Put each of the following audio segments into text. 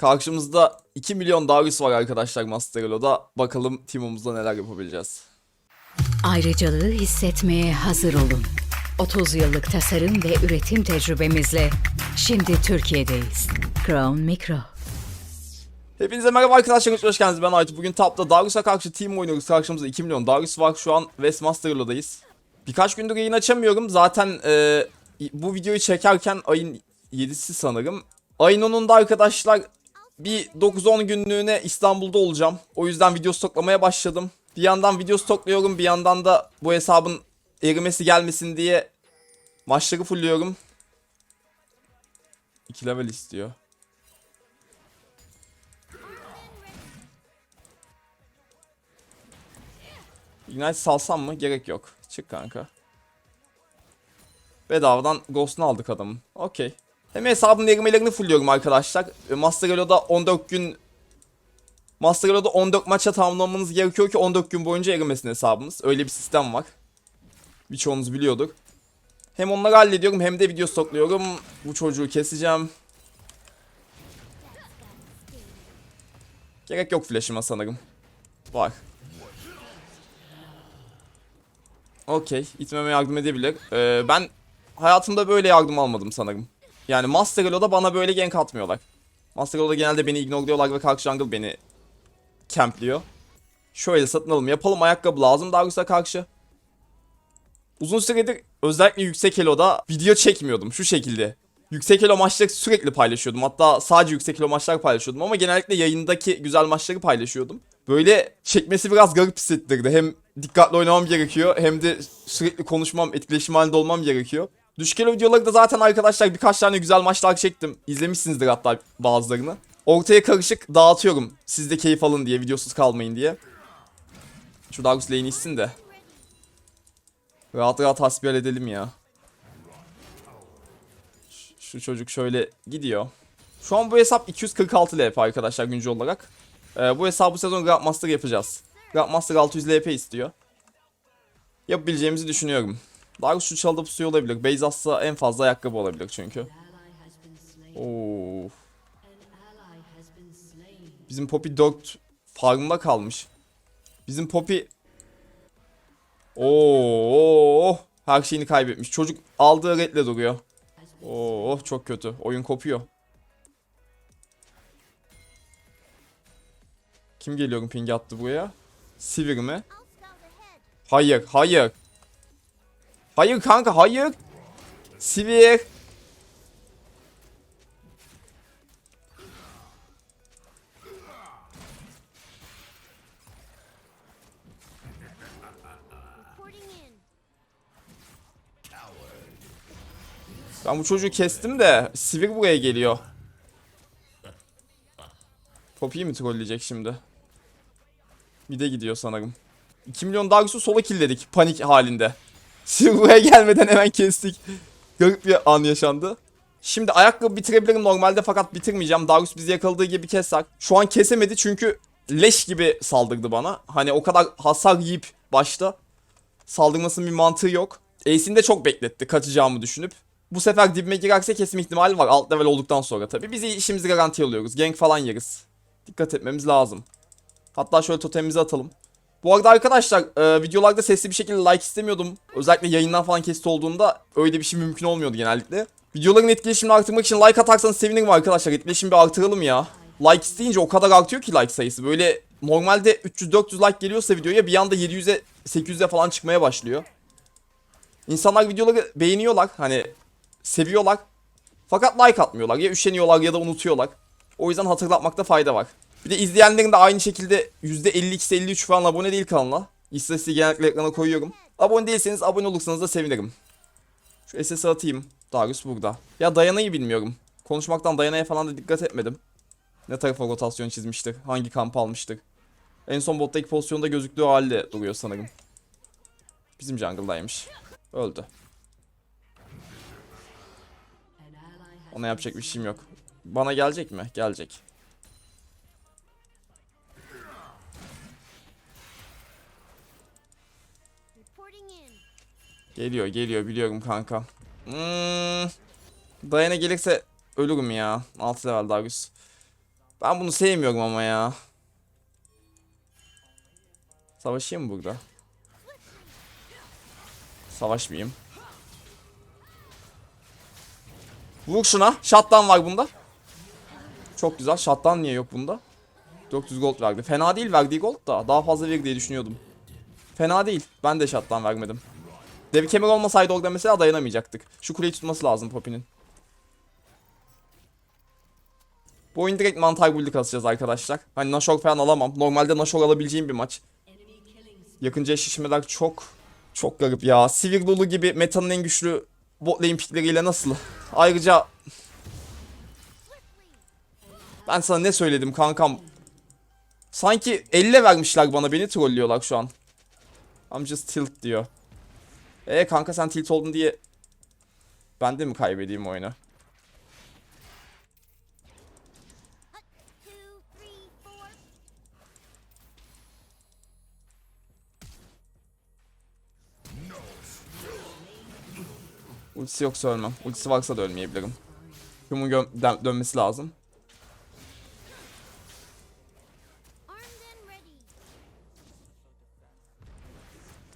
Karşımızda 2 milyon Darius var arkadaşlar Master Elo'da. Bakalım timumuzda neler yapabileceğiz. Ayrıcalığı hissetmeye hazır olun. 30 yıllık tasarım ve üretim tecrübemizle şimdi Türkiye'deyiz. Crown Micro. Hepinize merhaba arkadaşlar, hoş geldiniz. Ben Aytu. Bugün Tap'ta Darius'a karşı team oynuyoruz. Karşımızda 2 milyon Darius var. Şu an Westmaster Elo'dayız. Birkaç gündür yayın açamıyorum. Zaten e, bu videoyu çekerken ayın 7'si sanırım. Ayın 10'unda arkadaşlar bir 9-10 günlüğüne İstanbul'da olacağım. O yüzden video stoklamaya başladım. Bir yandan video stokluyorum, bir yandan da bu hesabın erimesi gelmesin diye maçları fullüyorum. 2 level istiyor. Ignite salsam mı? Gerek yok. Çık kanka. Bedavadan Ghost'unu aldık adamın. Okey. Hem hesabın erimelerini fullüyorum arkadaşlar. E, Master Elo'da 14 gün Master Elo'da 14 maça tamamlamanız gerekiyor ki 14 gün boyunca erimesin hesabımız. Öyle bir sistem var. Birçoğunuz biliyordur. Hem onları hallediyorum hem de video stokluyorum. Bu çocuğu keseceğim. Gerek yok flash'ıma sanırım. Var. Okey. İtmeme yardım edebilir. Ee, ben hayatımda böyle yardım almadım sanırım. Yani Master Elo'da bana böyle gank atmıyorlar. Master Elo'da genelde beni ignorluyorlar ve karşı jungle beni campliyor. Şöyle satın alım yapalım. Ayakkabı lazım Darius'a karşı. Uzun süredir özellikle yüksek elo'da video çekmiyordum şu şekilde. Yüksek elo maçları sürekli paylaşıyordum. Hatta sadece yüksek elo maçlar paylaşıyordum ama genellikle yayındaki güzel maçları paylaşıyordum. Böyle çekmesi biraz garip hissettirdi. Hem dikkatli oynamam gerekiyor hem de sürekli konuşmam, etkileşim halinde olmam gerekiyor. Düşük elo videoları da zaten arkadaşlar birkaç tane güzel maçlar çektim. İzlemişsinizdir hatta bazılarını. Ortaya karışık dağıtıyorum. Siz de keyif alın diye, videosuz kalmayın diye. Şu Darius lane'i içsin de. Rahat rahat hasbihal edelim ya. Şu çocuk şöyle gidiyor. Şu an bu hesap 246 LP arkadaşlar güncel olarak. Ee, bu hesabı bu sezon Grandmaster yapacağız. Grandmaster 600 LP istiyor. Yapabileceğimizi düşünüyorum. Darius şu çalıda pusuyor olabilir. Base atsa en fazla ayakkabı olabilir çünkü. Oo. Bizim Poppy 4 farmda kalmış. Bizim Poppy Oo, her şeyini kaybetmiş. Çocuk aldığı redle duruyor. Oo, çok kötü. Oyun kopuyor. Kim geliyor ping attı buraya? Sivir mi? Hayır, hayır. Hayır kanka, hayır. Sivir. Ben bu çocuğu kestim de Sivir buraya geliyor. Poppy'yi mi trolleyecek şimdi? Bir de gidiyor sanırım. 2 milyon Darius'u sola killledik panik halinde. Sivir buraya gelmeden hemen kestik. Garip bir an yaşandı. Şimdi ayakkabı bitirebilirim normalde fakat bitirmeyeceğim. Darius bizi yakaladığı gibi keser. Şu an kesemedi çünkü leş gibi saldırdı bana. Hani o kadar hasar yiyip başta saldırmasının bir mantığı yok. Ace'ini de çok bekletti kaçacağımı düşünüp. Bu sefer dibime girerse kesim ihtimali var alt level olduktan sonra tabi. Biz işimizi garanti alıyoruz. Gank falan yeriz. Dikkat etmemiz lazım. Hatta şöyle totemimizi atalım. Bu arada arkadaşlar e, videolarda sesli bir şekilde like istemiyordum. Özellikle yayından falan kesit olduğunda öyle bir şey mümkün olmuyordu genellikle. Videoların etkileşimini arttırmak için like atarsanız sevinirim arkadaşlar. Etkileşimi bir artıralım ya. Like isteyince o kadar artıyor ki like sayısı. Böyle normalde 300-400 like geliyorsa videoya bir anda 700'e 800'e falan çıkmaya başlıyor. İnsanlar videoları beğeniyorlar. Hani seviyorlar. Fakat like atmıyorlar. Ya üşeniyorlar ya da unutuyorlar. O yüzden hatırlatmakta fayda var. Bir de izleyenlerin de aynı şekilde %52-53 falan abone değil kanala. İstatistiği genellikle ekrana koyuyorum. Abone değilseniz abone olursanız da sevinirim. Şu SS'i atayım. Darius burada. Ya dayanayı bilmiyorum. Konuşmaktan dayanaya falan da dikkat etmedim. Ne tarafa rotasyon çizmiştir? Hangi kamp almıştır? En son bottaki pozisyonda gözüktüğü halde duruyor sanırım. Bizim jungle'daymış. Öldü. Ona yapacak bir şeyim yok. Bana gelecek mi? Gelecek. Geliyor geliyor biliyorum kanka. Hmm. Dayana gelirse ölürüm ya. 6 level Darius. Ben bunu sevmiyorum ama ya. Savaşayım mı burada? Savaşmayayım. Vur şuna. Shutdown var bunda. Çok güzel. Shutdown niye yok bunda? 400 gold verdi. Fena değil verdiği gold da. Daha fazla verir diye düşünüyordum. Fena değil. Ben de shutdown vermedim. Dev kemer olmasaydı orada mesela dayanamayacaktık. Şu kuleyi tutması lazım Poppy'nin. Bu oyun direkt mantar build'i kasacağız arkadaşlar. Hani Nashor falan alamam. Normalde Nashor alabileceğim bir maç. Yakınca şişmeler çok çok garip ya. Sivir gibi metanın en güçlü bot lane pickleriyle nasıl? Ayrıca ben sana ne söyledim kankam? Sanki elle vermişler bana beni trollüyorlar şu an. I'm just tilt diyor. E kanka sen tilt oldun diye ben de mi kaybedeyim oyunu? Ultisi yoksa ölmem. Ultisi varsa da ölmeyebilirim. Q'mun dönmesi lazım.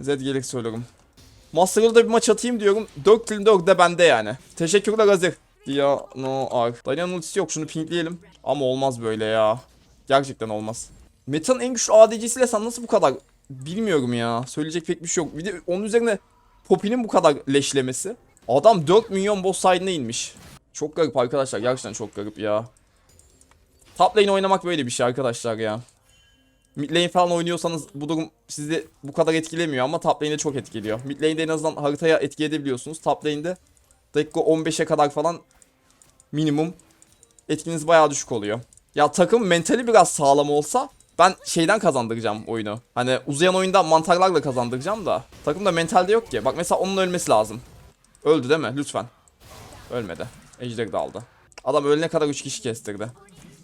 Zed gelir söylüyorum. Master'da bir maç atayım diyorum. 4 kill 4 de bende yani. Teşekkürler Azir. Diano Ark. Daniel'in ultisi yok şunu pinkleyelim. Ama olmaz böyle ya. Gerçekten olmaz. Meta'nın en güçlü ADC'siyle sen nasıl bu kadar bilmiyorum ya. Söyleyecek pek bir şey yok. Bir de onun üzerine Poppy'nin bu kadar leşlemesi. Adam 4 milyon boss side'ine inmiş. Çok garip arkadaşlar. Gerçekten çok garip ya. Top lane oynamak böyle bir şey arkadaşlar ya. Mid falan oynuyorsanız bu durum sizi bu kadar etkilemiyor ama top lane'de çok etkiliyor. Mid en azından haritaya etki edebiliyorsunuz. Top lane'de dakika 15'e kadar falan minimum etkiniz bayağı düşük oluyor. Ya takım mentali biraz sağlam olsa ben şeyden kazandıracağım oyunu. Hani uzayan oyunda mantarlarla kazandıracağım da takımda mentalde yok ki. Bak mesela onun ölmesi lazım. Öldü değil mi? Lütfen. Ölmedi. Ejder de aldı. Adam ölene kadar 3 kişi kestirdi.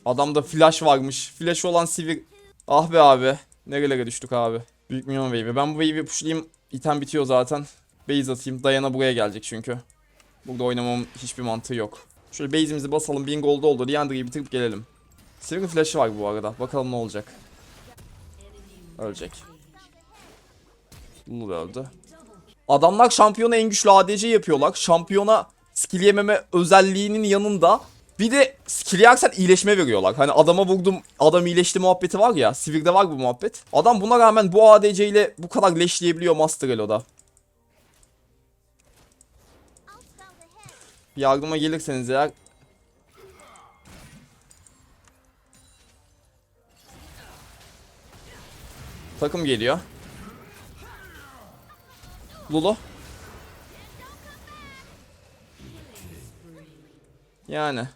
Adamda flash varmış. Flash olan sivir Ah be abi. Nerelere düştük abi. Büyük minyon wave'i. Ben bu wave'i pushlayayım. İtem bitiyor zaten. Base atayım. Dayana buraya gelecek çünkü. Burada oynamam hiçbir mantığı yok. Şöyle base'imizi basalım. 1000 gold oldu. Liandra'yı bitirip gelelim. Silver'ın flash'ı var bu arada. Bakalım ne olacak. Ölecek. Lulu öldü. Adamlar şampiyona en güçlü ADC yapıyorlar. Şampiyona skill yememe özelliğinin yanında bir de skill yersen iyileşme veriyorlar. Hani adama vurdum adam iyileşti muhabbeti var ya. Sivir'de var bu muhabbet. Adam buna rağmen bu ADC ile bu kadar leşleyebiliyor Master Elo'da. Yardıma gelirseniz eğer Takım geliyor. Lulu. Yani.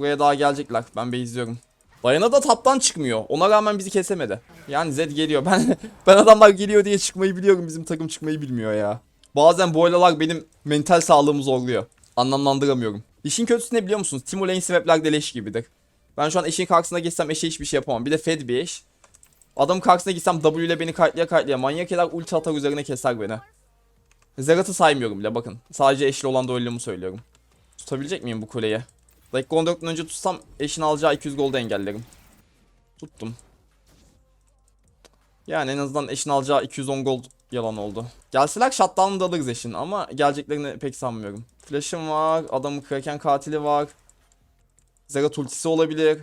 Buraya daha gelecekler. Ben izliyorum. Dayana da taptan çıkmıyor. Ona rağmen bizi kesemedi. Yani Zed geliyor. Ben ben adamlar geliyor diye çıkmayı biliyorum. Bizim takım çıkmayı bilmiyor ya. Bazen bu oylalar benim mental sağlığımı zorluyor. Anlamlandıramıyorum. İşin kötüsü ne biliyor musunuz? Timo Lane swap'ler leş gibidir. Ben şu an eşin karşısına geçsem eşe hiçbir şey yapamam. Bir de fed bir eş. Adamın karşısına gitsem W ile beni kayıtlaya kayıtlaya manyak eder ulti atar üzerine keser beni. Zerat'ı saymıyorum bile bakın. Sadece eşli olan duellomu söylüyorum. Tutabilecek miyim bu kuleyi? Dakika 14'ten önce tutsam eşin alacağı 200 golda engellerim. Tuttum. Yani en azından eşin alacağı 210 gold yalan oldu. Gelseler shutdown'ı da alırız eşin ama geleceklerini pek sanmıyorum. Flash'ım var, adamın kraken katili var. Zerat ultisi olabilir.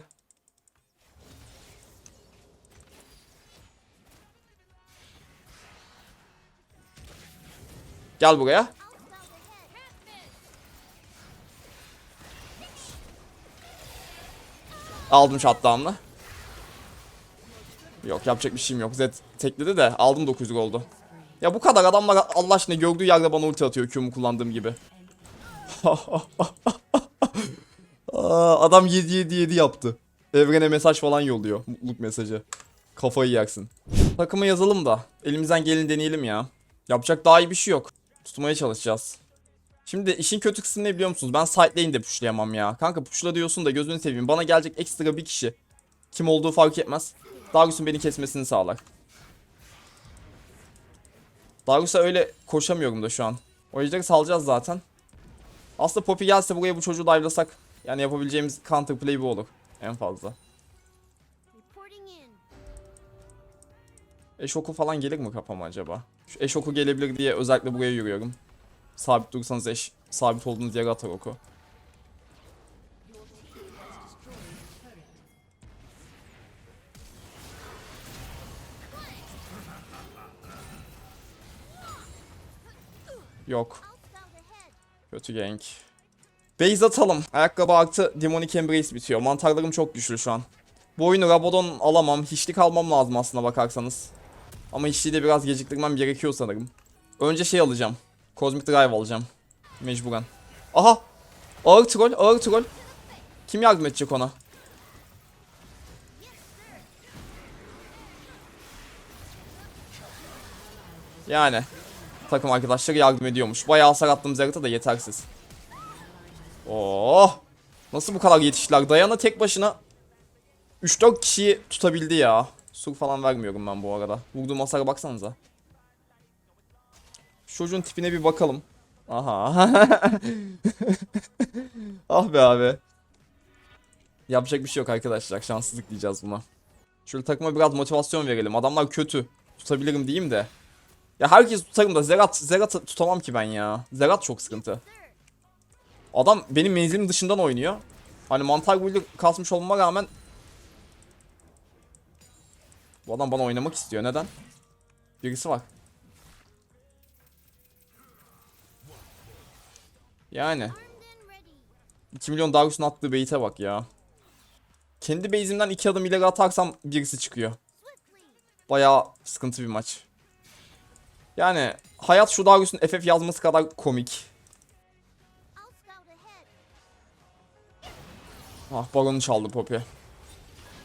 Gel buraya. Aldım shutdown'ı. Yok yapacak bir şeyim yok. Zed tekledi de aldım 900 oldu. Ya bu kadar adamlar Allah aşkına gördüğü yerde bana ulti atıyor Q'mu kullandığım gibi. Adam 7 7 7 yaptı. Evrene mesaj falan yolluyor. Mutluluk mesajı. Kafayı yaksın. Takıma yazalım da. Elimizden gelin deneyelim ya. Yapacak daha iyi bir şey yok. Tutmaya çalışacağız. Şimdi işin kötü kısmı ne biliyor musunuz? Ben side lane de pushlayamam ya. Kanka pushla diyorsun da gözünü seveyim. Bana gelecek ekstra bir kişi. Kim olduğu fark etmez. Darius'un beni kesmesini sağlar. Darius'a öyle koşamıyorum da şu an. O yüzden salacağız zaten. Aslında Poppy gelse buraya bu çocuğu dive'lasak. Yani yapabileceğimiz counter play bu olur. En fazla. Eşoku falan gelir mi kafama acaba? Şu eşoku gelebilir diye özellikle buraya yürüyorum. Sabit dursanız eş, sabit olduğunuz yere atar oku. Yok. Kötü gank. Base atalım. Ayakkabı artı Demonic Embrace bitiyor. Mantarlarım çok güçlü şu an. Bu oyunu Rabadon alamam. Hiçlik almam lazım aslına bakarsanız. Ama hiçliği de biraz geciktirmem gerekiyor sanırım. Önce şey alacağım. Cosmic Drive alacağım. Mecburen. Aha! Ağır troll, ağır troll. Kim yardım edecek ona? Yani. Takım arkadaşları yardım ediyormuş. Bayağı hasar attığımız harita da yetersiz. Oh! Nasıl bu kadar yetiştiler? Dayana tek başına 3-4 kişiyi tutabildi ya. Sur falan vermiyorum ben bu arada. Vurduğum hasara baksanıza. Çocuğun tipine bir bakalım. Aha. ah be abi. Yapacak bir şey yok arkadaşlar. Şanssızlık diyeceğiz buna. Şöyle takıma biraz motivasyon verelim. Adamlar kötü. Tutabilirim diyeyim de. Ya herkes tutarım da Zerat, Zerat tutamam ki ben ya. Zerat çok sıkıntı. Adam benim menzilim dışından oynuyor. Hani mantar build'i kasmış olmama rağmen bu adam bana oynamak istiyor. Neden? Birisi var. Yani. Armed and ready. 2 milyon Darius'un attığı bait'e bak ya. Kendi base'imden 2 adım ileri atarsam birisi çıkıyor. Bayağı sıkıntı bir maç. Yani hayat şu Darius'un FF yazması kadar komik. Ah balonu çaldı Poppy.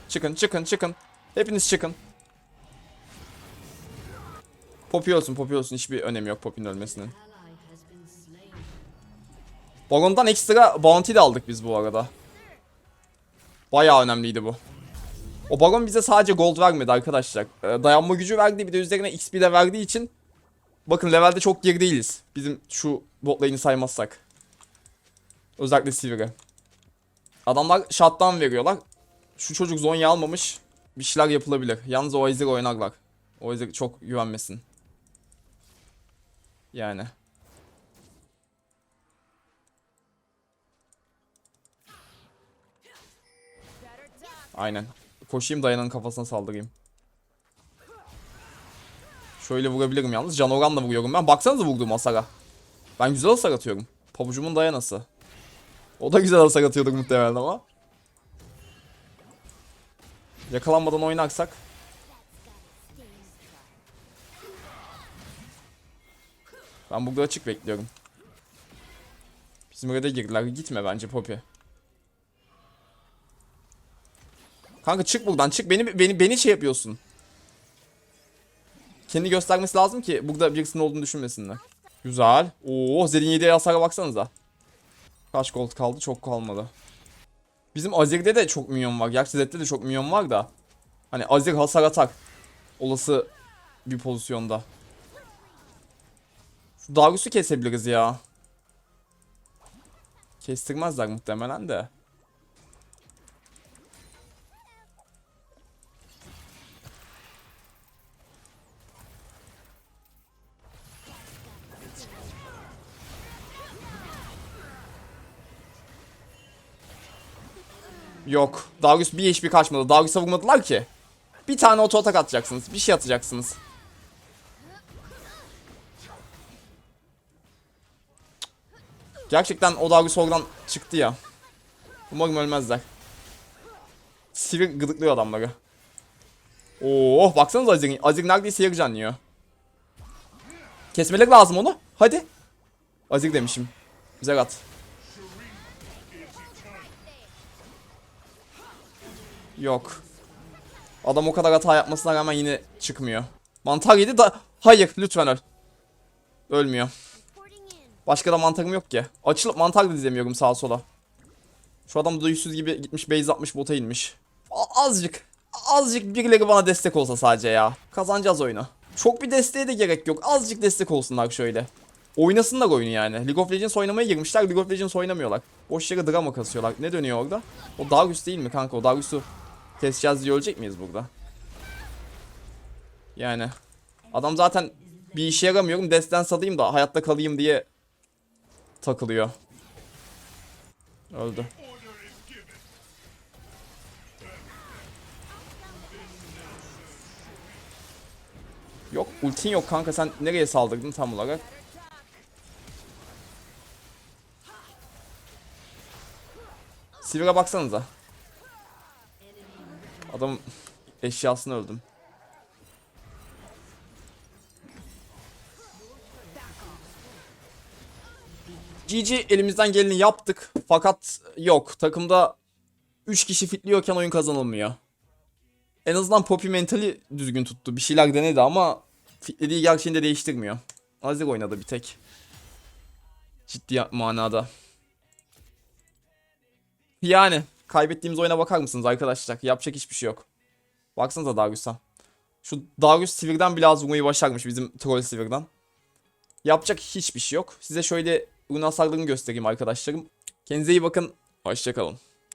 Çıkın çıkın çıkın. Hepiniz çıkın. Poppy olsun Poppy olsun hiçbir önemi yok Poppy'nin ölmesinin. Balondan ekstra bounty de aldık biz bu arada. Bayağı önemliydi bu. O baron bize sadece gold vermedi arkadaşlar. Ee, dayanma gücü verdi bir de üzerine XP de verdiği için Bakın levelde çok geri değiliz. Bizim şu bot lane'i saymazsak. Özellikle Sivri. Adamlar shutdown veriyorlar. Şu çocuk Zonya almamış. Bir şeyler yapılabilir. Yalnız o Azir oynarlar. O Azir çok güvenmesin. Yani. Aynen. Koşayım dayanın kafasına saldırayım. Şöyle vurabilirim yalnız. Canoran'la vuruyorum ben. Baksanıza vurduğum hasara. Ben güzel hasar atıyorum. Pabucumun dayanası. O da güzel hasar atıyordur muhtemelen ama. Yakalanmadan oynarsak. Ben burada açık bekliyorum. Bizim oraya girdiler. Gitme bence Poppy. Kanka çık buradan çık. Beni beni beni şey yapıyorsun. Kendi göstermesi lazım ki burada birisinin olduğunu düşünmesinler. Güzel. Oo Zed'in yediği hasara baksanıza. Kaç gold kaldı? Çok kalmadı. Bizim Azir'de de çok minyon var. Gerçi Zed'de de çok minyon var da. Hani Azir hasar atar. Olası bir pozisyonda. Şu Darius'u kesebiliriz ya. Kestirmezler muhtemelen de. Yok. Darius bir HP kaçmadı. Darius'a vurmadılar ki. Bir tane oto atak atacaksınız. Bir şey atacaksınız. Gerçekten o Darius oradan çıktı ya. Umarım ölmezler. Sivir gıdıklıyor adamları. Oo, baksanıza Azir'in. Azir neredeyse yarı can yiyor. Kesmeleri lazım onu. Hadi. Azir demişim. Güzel at. Yok. Adam o kadar hata yapmasına rağmen yine çıkmıyor. Mantar yedi da... Hayır lütfen öl. Ölmüyor. Başka da mantarım yok ki. Açılıp mantar da dizemiyorum sağa sola. Şu adam da gibi gitmiş base atmış bota inmiş. A- azıcık. Azıcık birileri bana destek olsa sadece ya. Kazanacağız oyunu. Çok bir desteğe de gerek yok. Azıcık destek olsunlar şöyle. Oynasınlar oyunu yani. League of Legends oynamaya girmişler. League of Legends oynamıyorlar. Boş yere drama kasıyorlar. Ne dönüyor orada? O Darius değil mi kanka? O Darius'u keseceğiz diye ölecek miyiz burada? Yani. Adam zaten bir işe yaramıyorum. Desten salayım da hayatta kalayım diye takılıyor. Öldü. Yok ultin yok kanka sen nereye saldırdın tam olarak? Silver'a baksanıza. Adam eşyasını öldüm. GG elimizden geleni yaptık. Fakat yok takımda 3 kişi fitliyorken oyun kazanılmıyor. En azından Poppy mentali düzgün tuttu. Bir şeyler denedi ama fitlediği gerçeğini de değiştirmiyor. Azir oynadı bir tek. Ciddi manada. Yani kaybettiğimiz oyuna bakar mısınız arkadaşlar? Yapacak hiçbir şey yok. Baksanıza Darius'a. Şu Darius Sivir'den bile az vurmayı başarmış bizim troll Sivir'den. Yapacak hiçbir şey yok. Size şöyle rune hasarlarını göstereyim arkadaşlarım. Kendinize iyi bakın. Hoşçakalın.